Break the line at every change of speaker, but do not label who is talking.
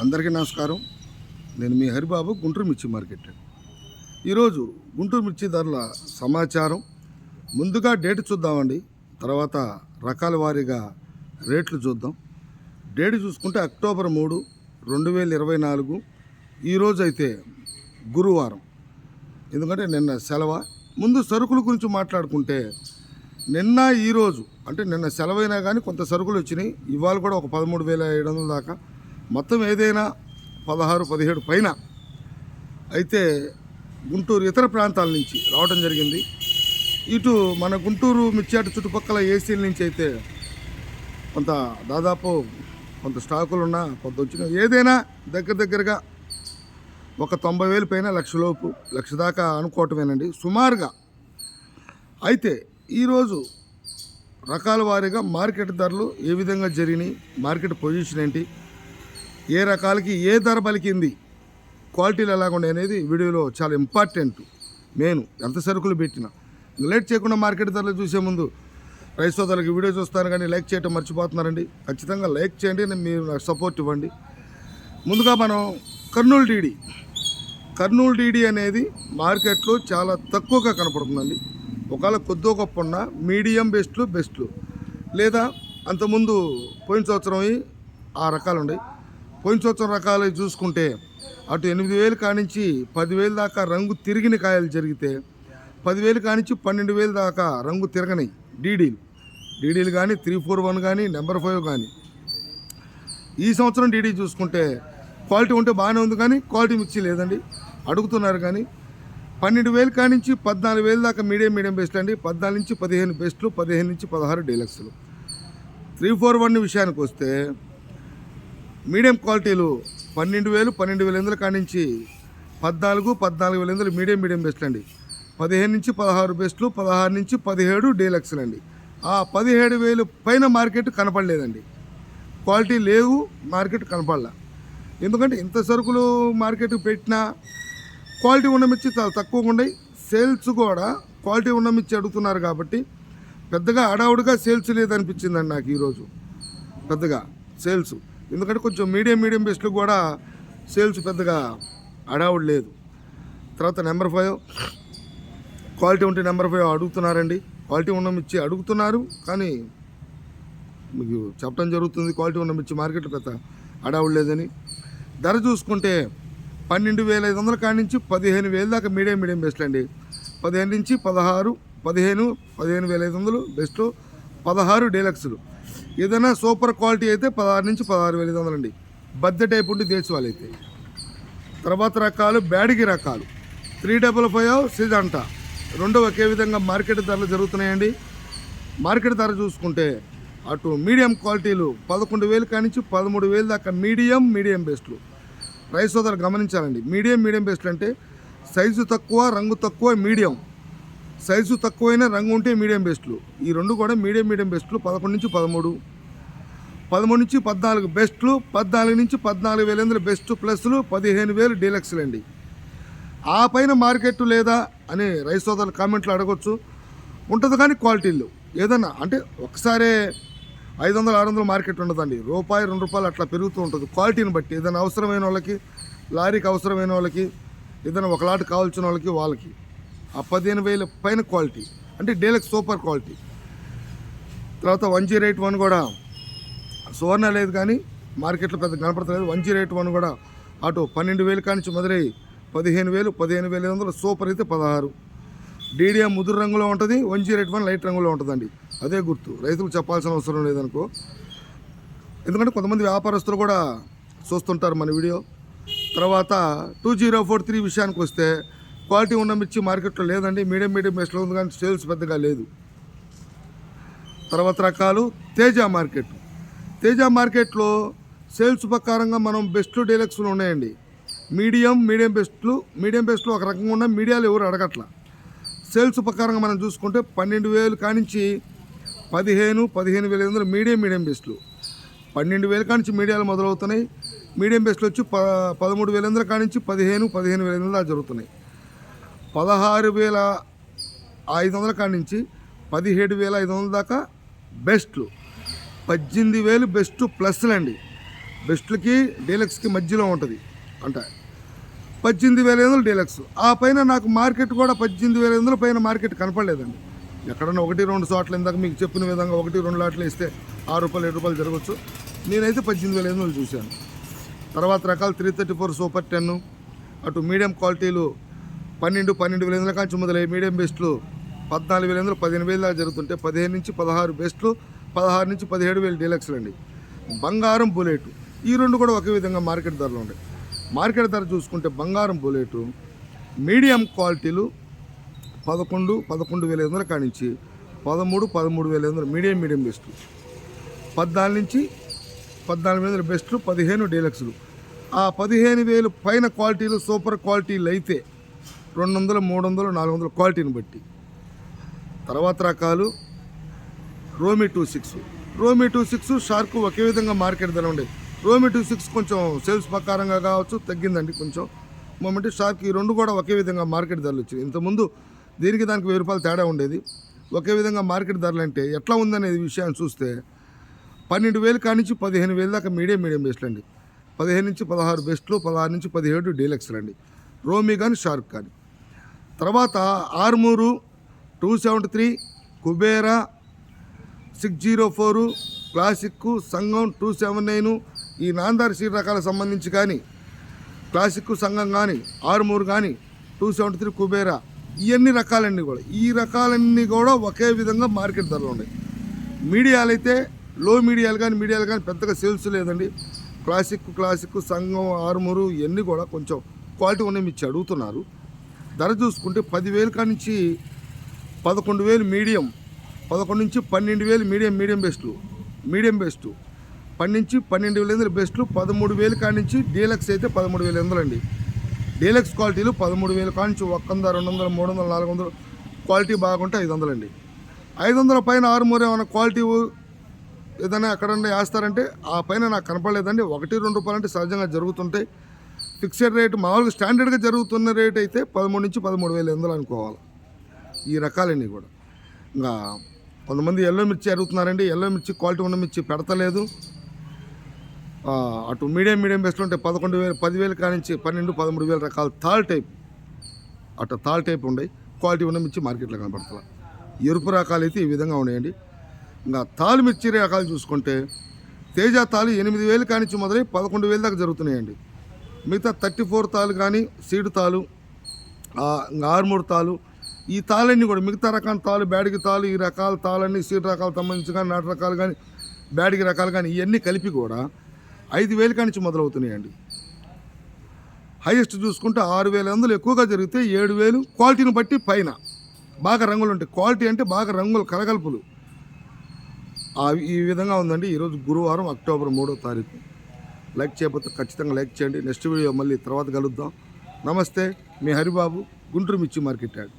అందరికీ నమస్కారం. నేను మీ హరిబాబు గుంటూరు మిర్చి మార్కెట్. ఈరోజు గుంటూరు మిర్చి ధరల సమాచారం. ముందుగా డేట్ చూద్దామండి. తర్వాత రకాల వారీగా రేట్లు చూద్దాం. డేట్ చూసుకుంటే అక్టోబర్ మూడు రెండు వేల ఇరవై నాలుగు. ఈరోజు అయితే గురువారం. ఎందుకంటే నిన్న సెలవ. ముందు సరుకుల గురించి మాట్లాడుకుంటే నిన్న ఈరోజు అంటే నిన్న సెలవైనా కానీ కొంత సరుకులు వచ్చినాయి. ఇవాళ కూడా ఒక పదమూడు వేల ఏడు వందల దాకా మొత్తం ఏదైనా పదహారు పదిహేడు పైన అయితే గుంటూరు ఇతర ప్రాంతాల నుంచి రావడం జరిగింది. ఇటు మన గుంటూరు మిర్చాట చుట్టుపక్కల ఏసీల నుంచి అయితే కొంత దాదాపు కొంత స్టాకులు ఉన్నా కొంత వచ్చిన ఏదైనా దగ్గర దగ్గరగా ఒక తొంభై వేలు పైన లక్షలోపు లక్ష దాకా అనుకోవటమేనండి. సుమారుగా అయితే ఈరోజు రకాల వారీగా మార్కెట్ ధరలు ఏ విధంగా జరిగినాయి మార్కెట్ పొజిషన్ ఏంటి ఏ రకాలకి ఏ ధర పలికింది క్వాలిటీలు ఎలాగుండే అనేది వీడియోలో చాలా ఇంపార్టెంట్ నేను ఎంత సరుకులు పెట్టినా. లేట్ చేయకుండా మార్కెట్ ధరలు చూసే ముందు రైతు సోదరులకి వీడియో చూస్తాను కానీ లైక్ చేయటం మర్చిపోతున్నారండి. ఖచ్చితంగా లైక్ చేయండి నేను మీరు నాకు సపోర్ట్ ఇవ్వండి. ముందుగా మనం కర్నూలు డీడీ కర్నూలు డీడీ అనేది మార్కెట్లో చాలా తక్కువగా కనపడుతుందండి. ఒకవేళ కొద్దో గొప్ప ఉన్న మీడియం బెస్ట్లు బెస్ట్లు లేదా అంతకుముందు పోయిన సంవత్సరం ఆ రకాలు ఉన్నాయి పోయిన సంవత్సరం రకాలు చూసుకుంటే అటు ఎనిమిది వేలు కానించి పదివేలు దాకా రంగు తిరిగిన కాయలు జరిగితే పదివేలు కానించి పన్నెండు వేలు దాకా రంగు తిరగని డీడీలు. డీడీలు కానీ త్రీ ఫోర్ వన్ కానీ నెంబర్ ఫైవ్ కానీ ఈ సంవత్సరం డీడీ చూసుకుంటే క్వాలిటీ ఉంటే బాగానే ఉంది కానీ క్వాలిటీ మిర్చి లేదండి. అడుగుతున్నారు కానీ పన్నెండు వేలు కానించి పద్నాలుగు వేలు దాకా మీడియం మీడియం బెస్ట్ అండి. పద్నాలుగు నుంచి పదిహేను బెస్ట్లు పదిహేను నుంచి పదహారు డీలక్స్లు. త్రీ ఫోర్ వన్ విషయానికి వస్తే మీడియం క్వాలిటీలు పన్నెండు వేలు పన్నెండు వేల ఎనిమిది కానించి పద్నాలుగు పద్నాలుగు వేల ఎనిమిది మీడియం మీడియం బెస్ట్లు అండి. పదిహేను నుంచి పదహారు బెస్ట్లు పదహారు నుంచి పదిహేడు డీలక్స్లు అండి. ఆ పదిహేడు వేలు పైన మార్కెట్ కనపడలేదండి. క్వాలిటీ లేవు మార్కెట్ కనపడలా. ఎందుకంటే ఇంత సరుకులు మార్కెట్ పెట్టినా క్వాలిటీ ఉన్న మిర్చి చాలా తక్కువగా ఉన్నాయి. సేల్స్ కూడా క్వాలిటీ ఉన్న మిర్చి అడుగుతున్నారు కాబట్టి పెద్దగా అడావుడిగా సేల్స్ లేదనిపించిందండి నాకు ఈరోజు. పెద్దగా సేల్స్. ఎందుకంటే కొంచెం మీడియం మీడియం బెస్ట్లు కూడా సేల్స్ పెద్దగా అడావుడు లేదు. తర్వాత నెంబర్ ఫైవ్ క్వాలిటీ ఉంటే నెంబర్ ఫైవ్ అడుగుతున్నారండి. క్వాలిటీ ఉన్న మిర్చి అడుగుతున్నారు కానీ మీకు చెప్పడం జరుగుతుంది క్వాలిటీ ఉన్న మిర్చి మార్కెట్ పెద్ద అడావుడు లేదని. ధర చూసుకుంటే పన్నెండు వేల ఐదు వందల కాడి నుంచి పదిహేను వేల దాకా మీడియం మీడియం బెస్ట్ అండి. పదిహేను నుంచి పదహారు పదిహేను పదిహేను వేల ఐదు వందలు బెస్ట్ పదహారు డీలక్స్లు. ఏదైనా సూపర్ క్వాలిటీ అయితే పదహారు నుంచి పదహారు వేల ఐదు వందలండి. అండి బద్దె టైప్ ఉండి దేశవాళ్ళు అయితే. తర్వాత రకాలు బ్యాడిగి రకాలు. త్రీ డబల్ ఫైవ్ సిజంట. రెండు ఒకే విధంగా మార్కెట్ ధరలు జరుగుతున్నాయండి. మార్కెట్ ధర చూసుకుంటే అటు మీడియం క్వాలిటీలు పదకొండు వేలు కానించి పదమూడు వేలు దాకా మీడియం మీడియం బెస్ట్లు. రైస్ సోదరు గమనించాలండి. మీడియం మీడియం బెస్ట్లు అంటే సైజు తక్కువ రంగు తక్కువ మీడియం. సైజు తక్కువైన రంగు ఉంటే మీడియం బెస్ట్లు. ఈ రెండు కూడా మీడియం మీడియం బెస్ట్లు. పదకొండు నుంచి పదమూడు. పదమూడు నుంచి పద్నాలుగు బెస్ట్లు. పద్నాలుగు నుంచి పద్నాలుగు వేల ఎనిమిది బెస్ట్ ప్లస్లు పదిహేను వేలు డీలక్స్లు అండి ఆ పైన మార్కెట్ లేదా అని రైస్ సోదరులు కామెంట్లు అడగొచ్చు. ఉంటుంది కానీ క్వాలిటీలు ఏదన్నా అంటే ఒకసారే ఐదు వందలు ఆరు వందలు మార్కెట్ ఉండదండి. రూపాయి రెండు రూపాయలు అట్లా పెరుగుతూ ఉంటుంది. క్వాలిటీని బట్టి ఏదైనా అవసరమైన వాళ్ళకి లారీకి అవసరమైన వాళ్ళకి ఏదైనా ఒక లాట్ కావాల్సిన వాళ్ళకి వాళ్ళకి. ఆ పదిహేను వేల పైన క్వాలిటీ. అంటే డీలక్స్ సూపర్ క్వాలిటీ. తర్వాత వన్ జీరో ఎయిట్ వన్ కూడా సువర్ణ లేదు కానీ మార్కెట్లో పెద్ద కనపడతలేదు. వన్ జీరో ఎయిట్ వన్ కూడా అటు పన్నెండు వేలు కానించి మొదలై పదిహేను వేలు పదిహేను వేల ఐదు వందలు సూపర్ అయితే పదహారు. డీడీఎం ముదురు రంగులో ఉంటుంది one zero eight one light రంగులో ఉంటుందండి. అదే గుర్తు. రైతులకు చెప్పాల్సిన అవసరం లేదనుకో. ఎందుకంటే కొంతమంది వ్యాపారస్తులు కూడా చూస్తుంటారు మన వీడియో. తర్వాత టూ జీరో ఫోర్ త్రీ విషయానికి వస్తే క్వాలిటీ ఉన్న మిర్చి మార్కెట్లో లేదండి. మీడియం మీడియం బెస్ట్లో ఉంది కానీ సేల్స్ పెద్దగా లేదు. తర్వాత రకాలు తేజ మార్కెట్. తేజ మార్కెట్లో సేల్స్ ప్రకారంగా మనం బెస్ట్లు డీలక్స్లు ఉన్నాయండి. మీడియం మీడియం బెస్ట్లు మీడియం బెస్ట్లు ఒక రకంగా ఉన్న మీడియాలు ఎవరు అడగట్ల. సేల్స్ ప్రకారంగా మనం చూసుకుంటే పన్నెండు వేలు కానించి పదిహేను పదిహేను వేల ఐదు వందలు మీడియం మీడియం బెస్ట్లు పన్నెండు వేల కానించి మీడియాలు మొదలవుతున్నాయి. మీడియం బెస్ట్లు వచ్చి ప పదమూడు వేల వందల కానించి పదిహేను పదిహేను వేల ఐదు వందలు జరుగుతున్నాయి. పదహారు వేల ఐదు వందల కాడి నుంచి పదిహేడు వేల ఐదు వందల దాకా బెస్ట్లు. పద్దెనిమిది వేలు బెస్ట్ ప్లస్లు అండి. బెస్ట్లకి డీలక్స్కి మధ్యలో ఉంటుంది అంటే. పద్దెనిమిది వేల ఐదు వందలు డీలక్స్. ఆ పైన నాకు మార్కెట్ కూడా పద్దెనిమిది వేల ఐదు వందల పైన మార్కెట్ కనపడలేదండి. ఎక్కడన్నా ఒకటి రెండు చోట్ల ఇందాక మీకు చెప్పిన విధంగా ఒకటి రెండు లాట్లు ఇస్తే ఆరు రూపాయలు ఏడు రూపాయలు జరగచ్చు. నేనైతే పద్దెనిమిది వేల ఐదు వందలు చూశాను. తర్వాత రకాలు three thirty four super ten అటు మీడియం క్వాలిటీలు పన్నెండు పన్నెండు వేల ఐదు కాంచి మొదలై మీడియం బెస్ట్లు పద్నాలుగు వేల వందలు పదిహేను వేల దాకా జరుగుతుంటే పదిహేను నుంచి పదహారు బెస్ట్లు పదహారు నుంచి పదిహేడు వేలు డీలక్స్లు అండి. బంగారం బుల్లెట్ ఈ రెండు కూడా ఒకే విధంగా మార్కెట్ ధరలు ఉన్నాయి. మార్కెట్ ధర చూసుకుంటే బంగారం బుల్లెట్ మీడియం క్వాలిటీలు పదకొండు పదకొండు వేల ఐదు వందల కానించి పదమూడు పదమూడు వేల ఐదు వందలు మీడియం మీడియం బెస్ట్లు. పద్నాలుగు నుంచి పద్నాలుగు వేల బెస్ట్లు పదిహేను డీలక్స్లు. ఆ పదిహేను వేలు పైన క్వాలిటీలు సూపర్ క్వాలిటీలు అయితే రెండు వందలు మూడు వందలు నాలుగు వందల క్వాలిటీని బట్టి. తర్వాత రకాలు రోమి టూ సిక్స్. రోమి టూ సిక్స్ షార్క్ ఒకే విధంగా మార్కెట్ ధర ఉండేది. రోమి టూ సిక్స్ కొంచెం సేల్స్ ప్రకారంగా కావచ్చు తగ్గిందండి కొంచెం. మొమెంట్ షార్క్ ఈ రెండు కూడా ఒకే విధంగా మార్కెట్ ధరలు వచ్చింది ఇంతకుముందు దీనికి దానికి వెయ్యి రూపాయలు తేడా ఉండేది. ఒకే విధంగా మార్కెట్ ధరలు అంటే ఎట్లా ఉందనే విషయాన్ని చూస్తే పన్నెండు వేలు కానించి పదిహేను వేలు దాకా మీడియం మీడియం బెస్ట్లు అండి. పదిహేను నుంచి పదహారు బెస్ట్లు పదహారు నుంచి పదిహేడు డీలక్స్లు అండి. రోమి కానీ షార్క్ కానీ తర్వాత Armoor two seventy three Kubera six zero four classic సంఘం టూ సెవెన్ నైన్ ఈ నాందార్ సీట్ రకాలకు సంబంధించి కానీ క్లాసిక్ సంఘం కానీ ఆరుమూరు కానీ టూ సెవెంటీ త్రీ కుబేరా ఇవన్నీ రకాలన్నీ కూడా ఈ రకాలన్నీ కూడా ఒకే విధంగా మార్కెట్ ధరలు ఉన్నాయి. మీడియాలు అయితే లో మీడియాలు కానీ మీడియాలు కానీ పెద్దగా సేల్స్ లేదండి. క్లాసిక్ క్లాసిక్ సంఘం ఆరుమూరు ఇవన్నీ కూడా కొంచెం క్వాలిటీ ఉన్నాయి ఇచ్చి అడుగుతున్నారు. ధర చూసుకుంటే పదివేలు కానించి పదకొండు వేలు మీడియం పదకొండు నుంచి పన్నెండు వేలు మీడియం మీడియం బెస్ట్లు మీడియం బెస్ట్. పన్నెండు నుంచి పన్నెండు వేల ఎనిమిది బెస్ట్లు పదమూడు వేలు నుంచి డీలక్స్ అయితే పదమూడు వేల ఎనిమిది అండి డీలక్స్ క్వాలిటీలు పదమూడు వేలు కానించి ఒక్క వంద రెండు వందలు మూడు వందలు నాలుగు వందలు క్వాలిటీ బాగుంటే ఐదు వందలు అండి ఐదు వందల పైన ఆరుమూరు ఏమైనా క్వాలిటీ ఏదైనా ఎక్కడన్నా వేస్తారంటే ఆ పైన నాకు కనపడలేదండి. ఒకటి రెండు రూపాయలు అంటే సహజంగా జరుగుతుంటాయి. ఫిక్స్డ్ రేట్ మామూలుగా స్టాండర్డ్గా జరుగుతున్న రేట్ అయితే పదమూడు నుంచి పదమూడు వేల ఎనిమిది అనుకోవాలి. ఈ రకాలన్నీ కూడా. ఇంకా కొంతమంది ఎల్లో మిర్చి అడుగుతున్నారండి. ఎల్లో మిర్చి క్వాలిటీ ఉన్న మిర్చి పెడతలేదు. అటు మీడియం మీడియం బెస్ట్ ఉంటే పదకొండు వేలు పదివేలు కానించి పన్నెండు పదమూడు వేల రకాల తాల్ టైప్ అటు తాల్ టైప్ ఉన్నాయి క్వాలిటీ ఉన్న మిర్చి మార్కెట్లో కనపడుతుంది ఎరుపు రకాలు అయితే ఈ విధంగా ఉన్నాయండి. ఇంకా తాలు మిర్చి రకాలు చూసుకుంటే తేజ తాలు ఎనిమిది వేలు కానించి మొదలై పదకొండు వేలు దాకా జరుగుతున్నాయండి. మిగతా థర్టీ ఫోర్ తాలు కానీ సీడు తాలు ఆర్మూర్ ఇంకా ఆరుమూడు తాలు ఈ తాళన్నీ కూడా మిగతా రకాల తాలు బ్యాడిగి తాలు ఈ రకాల తాళన్నీ సీడ్ రకాలు సంబంధించి కానీ నాటు రకాలు కానీ బ్యాడిగి రకాలు కానీ ఇవన్నీ కలిపి కూడా ఐదు వేల కానించి మొదలవుతున్నాయండి. హైయెస్ట్ చూసుకుంటే ఆరు వేల వందలు ఎక్కువగా జరిగితే ఏడు వేలు క్వాలిటీని బట్టి పైన. బాగా రంగులు ఉంటాయి. క్వాలిటీ అంటే బాగా రంగులు కలగలుపులు. ఈ విధంగా ఉందండి. ఈరోజు గురువారం అక్టోబర్ మూడో తారీఖు. లైక్ చేయకపోతే ఖచ్చితంగా లైక్ చేయండి. నెక్స్ట్ వీడియో మళ్ళీ తర్వాత కలుద్దాం. నమస్తే మీ హరిబాబు గుంటూరు మిర్చి మార్కెట్ యాడ్.